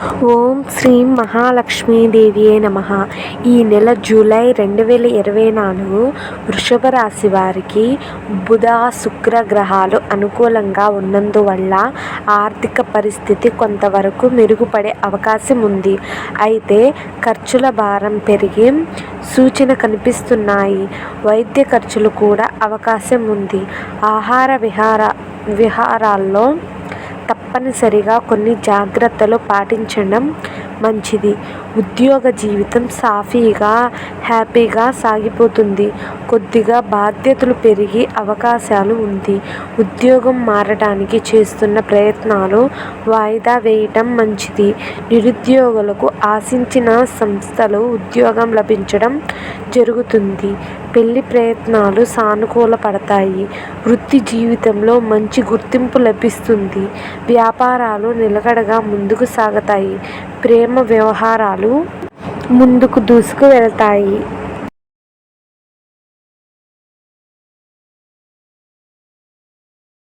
ఓం శ్రీం మహాలక్ష్మీదేవియే నమ. ఈ నెల జూలై రెండు వేల ఇరవై నాలుగు వృషభ రాశి వారికి బుధ శుక్ర గ్రహాలు అనుకూలంగా ఉన్నందువల్ల ఆర్థిక పరిస్థితి కొంతవరకు మెరుగుపడే అవకాశం ఉంది. అయితే ఖర్చుల భారం పెరిగి సూచన కనిపిస్తున్నాయి. వైద్య ఖర్చులు కూడా అవకాశం ఉంది. ఆహార విహార విహారాల్లో తప్పనిసరిగా కొన్ని జాగ్రత్తలు పాటించడం మంచిది. ఉద్యోగ జీవితం సాఫీగా హ్యాపీగా సాగిపోతుంది. కొద్దిగా బాధ్యతలు పెరిగి అవకాశాలు ఉంది. ఉద్యోగం మారడానికి చేస్తున్న ప్రయత్నాలు వాయిదా వేయటం మంచిది. నిరుద్యోగులకు ఆశించిన సంస్థలు ఉద్యోగం లభించడం జరుగుతుంది. పెళ్ళి ప్రయత్నాలు సానుకూల పడతాయి. వృత్తి జీవితంలో మంచి గుర్తింపు లభిస్తుంది. వ్యాపారాలు నిలకడగా ముందుకు సాగుతాయి. ప్రేమ వ్యవహారాలు ముందుకు దూసుకు వెళ్తాయి